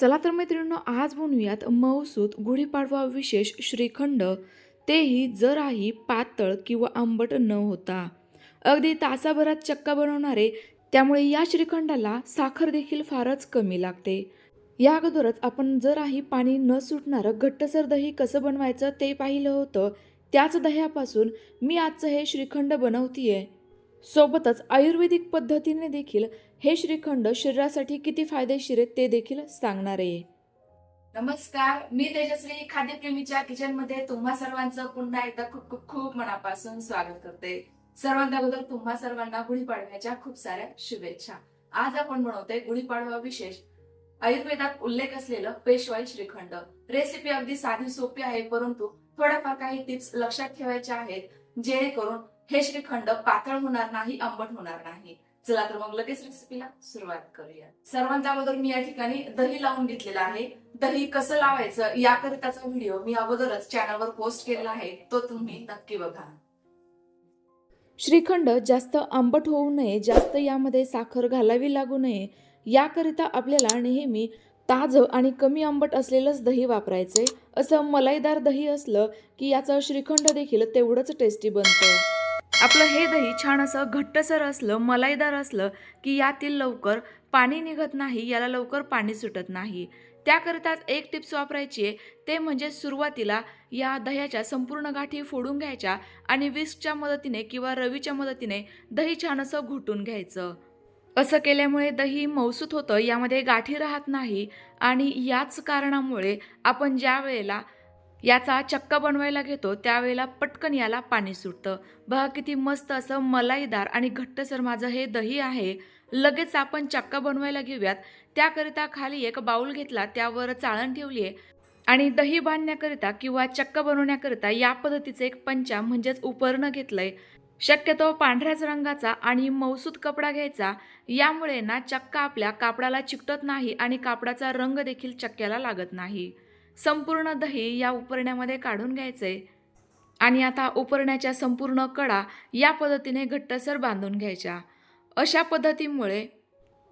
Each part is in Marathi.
चला तर मैत्रिणींनो आज बनवूयात मऊसूत गुढीपाडवा विशेष श्रीखंड. तेही जराही पातळ किंवा आंबट न होता. अगदी तासाभरात चक्का बनवणारे त्यामुळे या श्रीखंडाला साखर देखील फारच कमी लागते. या अगोदरच आपण जराही पाणी न सुटणारं घट्टसर दही कसं बनवायचं ते पाहिलं होतं. त्याच दह्यापासून मी आजचं हे श्रीखंड बनवतीये. सोबतच आयुर्वेदिक पद्धतीने देखील हे श्रीखंड शरीरासाठी किती फायदेशीर आहे ते देखील सांगणार. आहे नमस्कार मी तेजश्री खाद्यप्रेमीच्या किचनमध्ये तुम्हा सर्वांचं पुन्हा एकदा खूप खूप खूप मनापासून स्वागत करते. सर्वांना अगोदर तुम्हा सर्वांना गुढीपाडव्याच्या खूप साऱ्या शुभेच्छा. आज आपण बनवतोय गुढीपाडवा विशेष. आयुर्वेदात उल्लेख असलेलं पेशवाई श्रीखंड. रेसिपी अगदी साधी सोपी आहे परंतु थोड्याफार काही टिप्स लक्षात ठेवायच्या आहेत जेणेकरून हे श्रीखंड पातळ होणार नाही आंबट होणार नाही. चला तर मग लगेच रेसिपीला सुरुवात करूया. सर्वांच्या अगोदर मी या ठिकाणी दही लावून घेतलेला आहे. दही कसं लावायचं याकरिताचा व्हिडिओ मी अगोदरच चॅनलवर पोस्ट केलेला आहे तो तुम्ही नक्की बघा. श्रीखंड जास्त आंबट होऊ नये जास्त यामध्ये साखर घालावी लागू नये याकरिता आपल्याला नेहमी ताजं आणि कमी आंबट असलेलंच दही वापरायचंय. असं मलाईदार दही असलं की याचं श्रीखंड देखील तेवढंच टेस्टी बनतं. आपलं हे दही छान असं घट्टसर असलं मलाईदार असलं की यातील लवकर पाणी निघत नाही याला लवकर पाणी सुटत नाही. त्याकरिताच एक टिप्स वापरायची आहे ते म्हणजे सुरुवातीला या दह्याच्या संपूर्ण गाठी फोडून घ्यायच्या आणि विस्कच्या मदतीने किंवा रवीच्या मदतीने दही छान असं घोटून घ्यायचं. असं केल्यामुळे दही मौसूत होतं यामध्ये गाठी राहत नाही आणि याच कारणामुळे आपण ज्या वेळेला याचा चक्का बनवायला घेतो त्यावेळेला पटकन याला पाणी सुटतं. बघा किती मस्त असं मलाईदार आणि घट्टसर माझं हे दही आहे. लगेच आपण चक्का बनवायला घेऊयात. त्याकरिता खाली एक बाऊल घेतला त्यावर चाळण ठेवली आहे आणि दही बांधण्याकरिता किंवा चक्का बनवण्याकरिता या पद्धतीचं एक पंचा म्हणजेच उपरणं घेतलंय. शक्यतो पांढऱ्याच रंगाचा आणि मौसूद कपडा घ्यायचा. यामुळे ना चक्का आपल्या कापडाला चिकटत नाही आणि कापडाचा रंग देखील चक्क्याला लागत नाही. संपूर्ण दही या उपरण्यामध्ये काढून घ्यायचं. आहे आणि आता उपरण्याच्या संपूर्ण कडा या पद्धतीने घट्टसर बांधून घ्यायच्या. अशा पद्धतीमुळे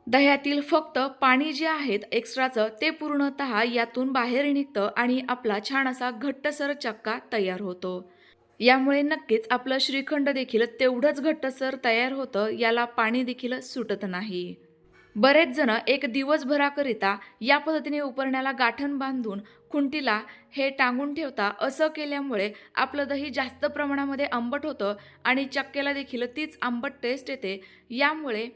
दह्यातील फक्त पाणी जे आहेत एक्स्ट्राचं ते पूर्णत यातून बाहेर निघतं आणि आपला छान असा घट्टसर चक्का तयार होतो. यामुळे नक्कीच आपलं श्रीखंड देखील तेवढंच घट्टसर तयार होतं याला पाणी देखील सुटत नाही. बरेच जण एक दिवसभराकरिता या पद्धतीने उपरण्याला गाठण बांधून खुंटीला हे टांगून ठेवता असं केल्यामुळे आपलं दही जास्त प्रमाणामध्ये आंबट होतं आणि चक्केला देखील तीच आंबट टेस्ट येते. यामुळे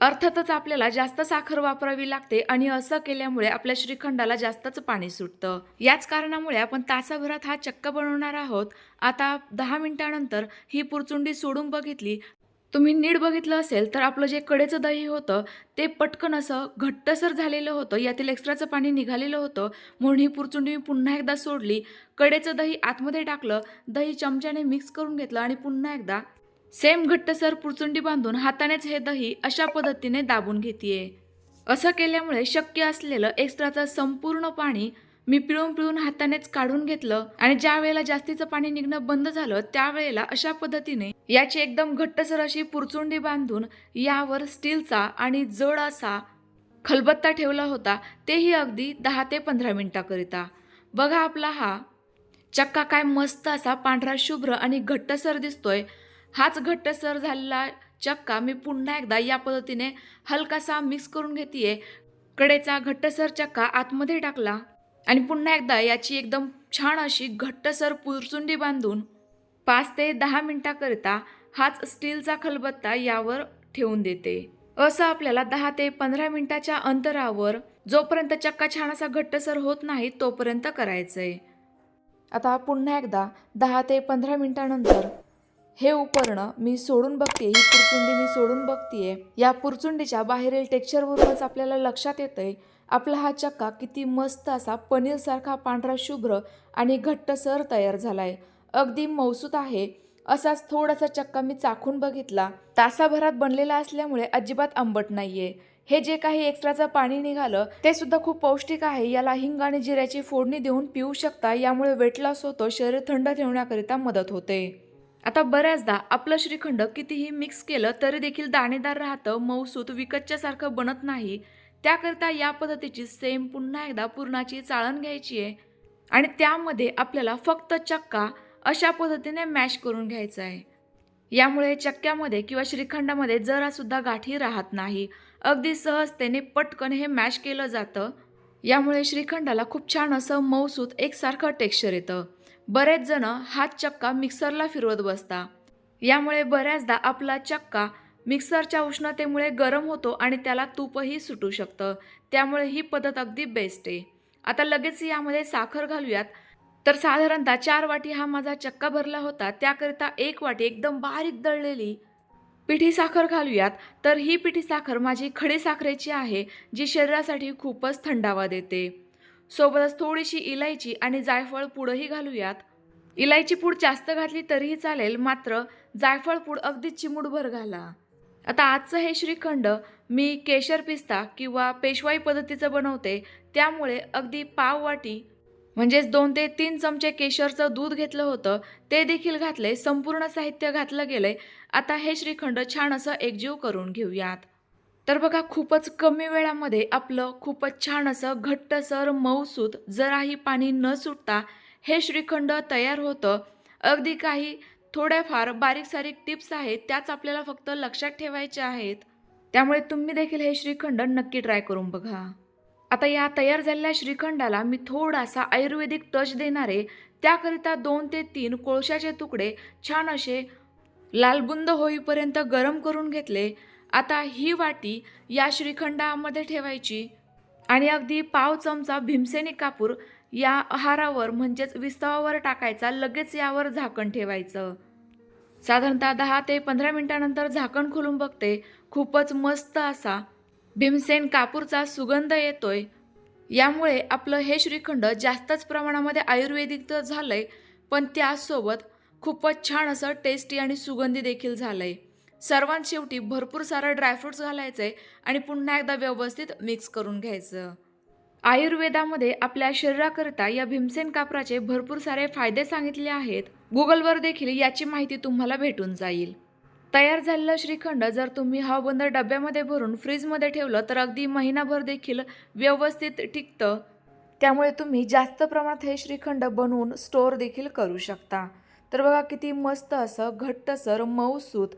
अर्थातच आपल्याला जास्त साखर वापरावी लागते आणि असं केल्यामुळे आपल्या श्रीखंडाला जास्तच पाणी सुटतं. याच कारणामुळे आपण तासाभरात हा चक्क बनवणार आहोत. आता दहा मिनिटानंतर ही पुरचुंडी सोडून बघितली तुम्ही नीट बघितलं असेल तर आपलं जे कडेचं दही होतं ते पटकन असं घट्टसर झालेलं होतं. यातील एक्स्ट्राचं पाणी निघालेलं होतं. म्हणून ही पुरचुंडी मी पुन्हा एकदा सोडली. कडेचं दही आतमध्ये टाकलं. दही चमच्याने मिक्स करून घेतलं आणि पुन्हा एकदा सेम घट्टसर पुरचुंडी बांधून हातानेच हे दही अशा पद्धतीने दाबून घेते असं केल्यामुळे शक्य असलेलं एक्स्ट्राचं संपूर्ण पाणी मी पिळून पिळून हातानेच काढून घेतलं आणि ज्या वेळेला जास्तीचं पाणी निघणं बंद झालं त्यावेळेला अशा पद्धतीने याची एकदम घट्टसर अशी पुरचुंडी बांधून यावर स्टीलचा आणि जड असा खलबत्ता ठेवला होता तेही अगदी दहा ते पंधरा मिनिटाकरिता. बघा आपला हा चक्का काय मस्त असा पांढरा शुभ्र आणि घट्टसर दिसतोय. हाच घट्टसर झालेला चक्का मी पुन्हा एकदा या पद्धतीने हलकासा मिक्स करून घेते कडेचा घट्टसर चक्का आतमध्ये टाकला. आणि पुन्हा एकदा याची एकदम छान अशी घट्टसर पुरचुंडी बांधून पाच ते दहा मिनटाकरिता हाच स्टीलचा खलबत्ता यावर ठेवून देते. असं आपल्याला दहा ते पंधरा मिनटाच्या अंतरावर जोपर्यंत चक्का छान असा घट्टसर होत नाही तोपर्यंत करायचंय. आता पुन्हा एकदा दहा ते पंधरा मिनटानंतर हे उपरणं मी सोडून बघते ही पुरचुंडी मी सोडून बघतीये. या पुरचुंडीच्या बाहेरील टेक्स्चरवरूनच आपल्याला लक्षात येतंय आपला हा चक्का किती मस्त असा पनीरसारखा पांढरा शुभ्र आणि घट्टसर तयार झालाय. अगदी मौसूत आहे. असाच थोडासा चक्का मी चाखून बघितला. तासाभरात बनलेला असल्यामुळे अजिबात आंबट नाहीये. हे जे काही एक्स्ट्राचं पाणी निघालं ते सुद्धा खूप पौष्टिक आहे. याला हिंग आणि जिऱ्याची फोडणी देऊन पिऊ शकता. यामुळे वेट लॉस होतो शरीर थंड ठेवण्याकरिता मदत होते. आता बऱ्याचदा आपलं श्रीखंड कितीही मिक्स केलं तरी देखील दाणेदार राहतं मऊसूत विकतच्या सारखं बनत नाही. त्याकरिता या पद्धतीची सेम पुन्हा एकदा पुरणाची चाळण घ्यायची आहे. आणि त्यामध्ये आपल्याला फक्त चक्का अशा पद्धतीने मॅश करून घ्यायचा आहे. यामुळे चक्क्यामध्ये किंवा श्रीखंडामध्ये जरासुद्धा गाठी राहत नाही. अगदी सहजतेने पटकन हे मॅश केलं जातं. यामुळे श्रीखंडाला खूप छान असं मऊसूत एकसारखं टेक्स्चर येतं. बरेच जण हात चक्का मिक्सरला फिरवत बसता यामुळे बऱ्याचदा आपला चक्का मिक्सरच्या उष्णतेमुळे गरम होतो आणि त्याला तूपही सुटू शकतं. त्यामुळे ही पद्धत अगदी बेस्ट आहे. आता लगेच यामध्ये साखर घालूयात. तर साधारणतः चार वाटी हा माझा चक्का भरला होता. त्याकरिता एक वाटी एकदम बारीक दळलेली पिठी साखर घालूयात. तर ही पिठी साखर माझी खडी साखरेची आहे जी शरीरासाठी खूपच थंडावा देते. सोबतच थोडीशी इलायची आणि जायफळ पूडही घालूयात. इलायची पूड जास्त घातली तरीही चालेल मात्र जायफळ पूड अगदी चिमूटभर घाला. आता आजचं हे श्रीखंड मी केशर पिस्ता किंवा पेशवाई पद्धतीचं बनवते त्यामुळे अगदी पाव वाटी म्हणजेच दोन ते तीन चमचे केशरचं दूध घेतलं होतं ते देखील घातले संपूर्ण साहित्य घातलं गेलंय. आता हे श्रीखंड छान असं एकजीव करून घेऊयात. तर बघा खूपच कमी वेळामध्ये आपलं खूपच छान असं घट्टसर मऊसूत जराही पाणी न सुटता हे श्रीखंड तयार होतं. अगदी काही थोड्याफार बारीक सारीक टिप्स आहेत त्याच आपल्याला फक्त लक्षात ठेवायच्या आहेत. त्यामुळे तुम्ही देखील हे श्रीखंड नक्की ट्राय करून बघा. आता या तयार झालेल्या श्रीखंडाला मी थोडासा आयुर्वेदिक टच देणारे त्याकरिता दोन ते तीन कोळशाचे तुकडे छान असे लालबुंद होईपर्यंत गरम करून घेतले. आता ही वाटी या श्रीखंडामध्ये ठेवायची. आणि अगदी पाव चमचा भीमसेनी कापूर या आहारावर म्हणजेच विस्तवावर टाकायचा लगेच यावर झाकण ठेवायचं. साधारणतः दहा ते पंधरा मिनटानंतर झाकण खोलून बघते. खूपच मस्त असा भीमसेन कापूरचा सुगंध येतोय. यामुळे आपलं हे श्रीखंड जास्तच प्रमाणामध्ये आयुर्वेदिक तर झालंय पण त्यासोबत खूपच छान असं टेस्टी आणि सुगंधी देखील झालंय. सर्वांत शेवटी भरपूर सारं ड्रायफ्रुट्स घालायचे आणि पुन्हा एकदा व्यवस्थित मिक्स करून घ्यायचं. आयुर्वेदामध्ये आपल्या शरीराकरिता या भीमसेन कापराचे भरपूर सारे फायदे सांगितले आहेत. गुगलवर देखील याची माहिती तुम्हाला भेटून जाईल. तयार झालेलं श्रीखंड जर तुम्ही हवाबंद डब्यामध्ये भरून फ्रीजमध्ये ठेवलं तर अगदी महिनाभर देखील व्यवस्थित टिकतं. त्यामुळे तुम्ही जास्त प्रमाणात हे श्रीखंड बनवून स्टोअर देखील करू शकता. तर बघा किती मस्त असं घट्टसर मऊसूत.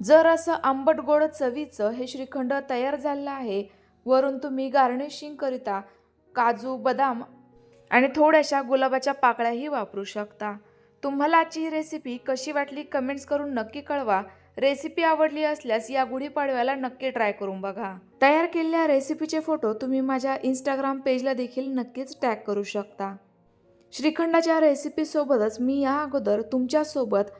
जर असं आंबट गोड चवीचं हे श्रीखंड तयार झालेलं आहे वरून तुम्ही गार्निशिंगकरिता काजू बदाम आणि थोड्याशा गुलाबाच्या पाकळ्याही वापरू शकता. तुम्हाला आजची ही रेसिपी कशी वाटली कमेंट्स करून नक्की कळवा. रेसिपी आवडली असल्यास या गुढीपाडव्याला नक्की ट्राय करून बघा. तयार केलेल्या रेसिपीचे फोटो तुम्ही माझ्या इंस्टाग्राम पेजला देखील नक्कीच टॅग करू शकता. श्रीखंडाच्या रेसिपीसोबतच मी या अगोदर तुमच्यासोबत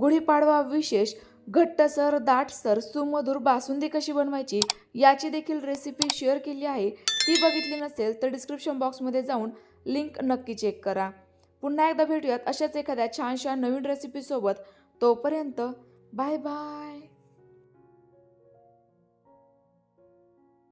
गुढीपाडवा विशेष घट्टसर दाटसर सुमधुर बासुंदी कशी बनवायची याची देखील रेसिपी शेअर केली आहे. ती बघितली नसेल तर डिस्क्रिप्शन बॉक्समध्ये जाऊन लिंक नक्की चेक करा. पुन्हा एकदा भेटूयात अशाच एखाद्या छानशा नवीन रेसिपीसोबत तोपर्यंत बाय बाय